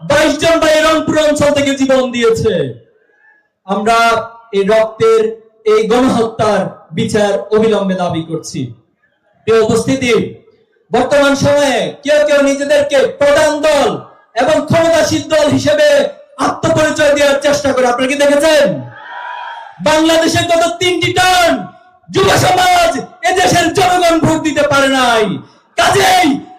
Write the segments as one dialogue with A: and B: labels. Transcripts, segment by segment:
A: বাইশ জন ভাই রংপুর অঞ্চল থেকে জীবন দিয়েছে। আমরা এই রক্তের এই গণহত্যার বিচার অবিলম্বে দাবি করছি। উপস্থিতি, বর্তমান সময়ে কেউ কেউ নিজেদেরকে প্রধান দল এবং দল হিসেবে আত্মপরিচয় দেওয়ার চেষ্টা করে। আপনারা কি দেখেছেন? বাংলাদেশে গত তিনটি টার্ন যুব সমাজ এদেশের জনগণ ভোট দিতে পারে নাই। কাজেই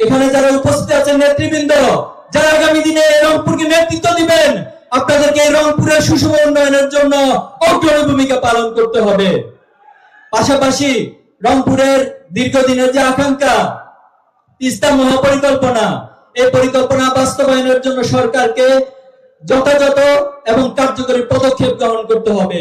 A: এখানে যারা উপস্থিত আছেন নেতৃবৃন্দ, যারা আগামী দিনে রংপুরকে নেতৃত্ব দিবেন, আপনাদেরকে রংপুরের সুষম উন্নয়নের জন্য অগ্রণী ভূমিকা পালন করতে হবে। পাশাপাশি রংপুরের দীর্ঘদিনের যে আকাঙ্ক্ষা, তিস্তা মহাপরিকল্পনা, এই পরিকল্পনা বাস্তবায়নের জন্য সরকারকে যথাযথ এবং কার্যকরী পদক্ষেপ গ্রহণ করতে হবে।